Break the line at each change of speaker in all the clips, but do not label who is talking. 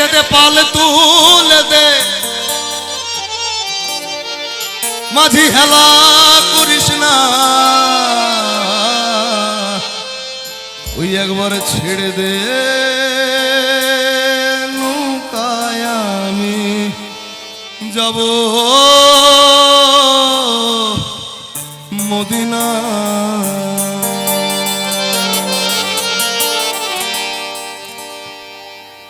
দে দে পাল তুলে দে। মাঝি হেলা করিস না। ওই একবার ছেড়ে দে নৌকায় আমি। যাব। মদিনা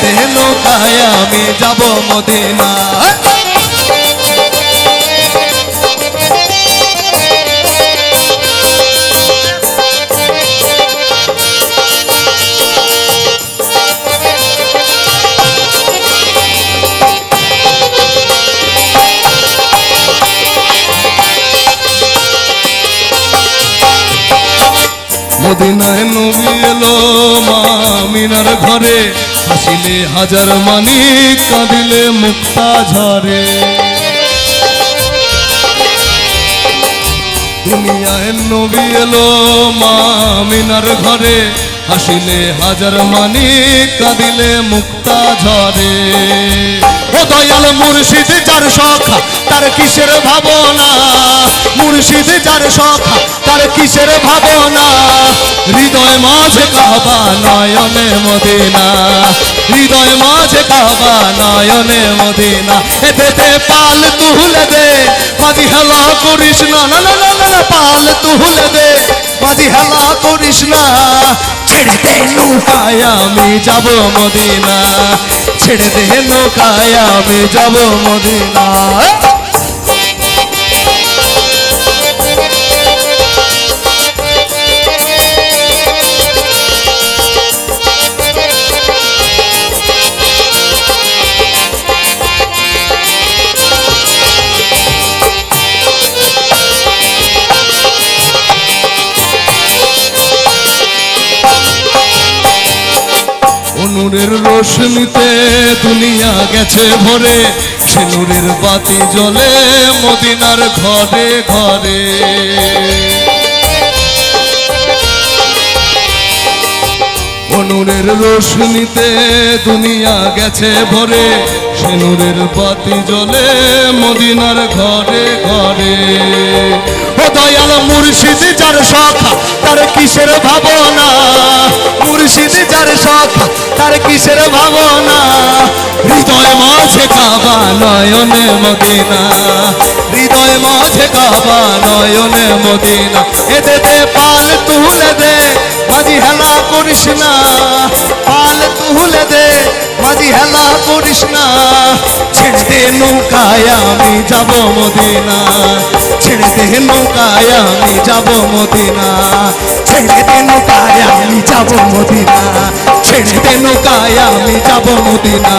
দে নৌকায় আমি যাব মদিনা। মদিনায় নবী এলো মা মিনার ঘরে। হাসিলে হাজার মানিক কাঁদিলে মুক্তা ঝরে। দুনিয়ায় নবী এলো মা মিনার ঘরে, হাসিলে হাজার মানিক কাঁদিলে মুক্তা ঝরে। দয়াল মুর্শিদ, যার তার কিসের ভাবনা? মুর্শিদ, যার তার কিসের ভাবনা? হৃদয় মাঝে কাবা নয়নে মদিনা। হৃদয় মাঝে কাবা নয়নে মদিনা। এতে পাল তুলে দে। মাদি হেলা করিস না না না না না না, পাল তুলে দে। মাদি হেলা করিস না। ছেড়ে দে নৌকায় আমি যাব মদিনা। ছেড়ে দে নৌকায় আমি যাব মদিনা। অনুরের রোশনিতে দুনিয়া গেছে ভরে, সে নূরের বাতি জ্বলে মদিনার ঘরে ঘরে। অনুরের রোশনিতে দুনিয়া গেছে ভরে, সে নূরের বাতি জ্বলে মদিনার ঘরে ঘরে। দয়াল মুর্শিদ যার সখা তার কিসের ভাবনা? মুর্শিদ যার সখা তার কিসের ভাবনা? হৃদয় মাঝে কাবা নয়নে মদিনা। হৃদয় মাঝে কাবা নয়নে মদিনা। এতে দে পাল তুলে দে, মাঝি হেলা করিস না। পাল তুলে দে করিস না। ছেড়ে নৌকায়, আমি যাব মদিনা। ছেড়ে নৌকায়, আমি যাব মদিনা। ছেড়ে নৌকায়, আমি যাব মদিনা। ছেড়ে নৌকায়, আমি যাব মদিনা।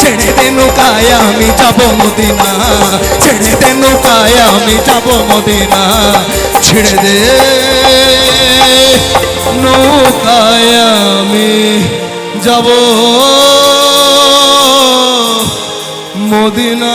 ছেড়ে নৌকায়, আমি যাব মদিনা। ছেড়ে নৌকায়, আমি যাব মদিনা। ছেড়ে দে নৌকায়, আমি যাব মদিনা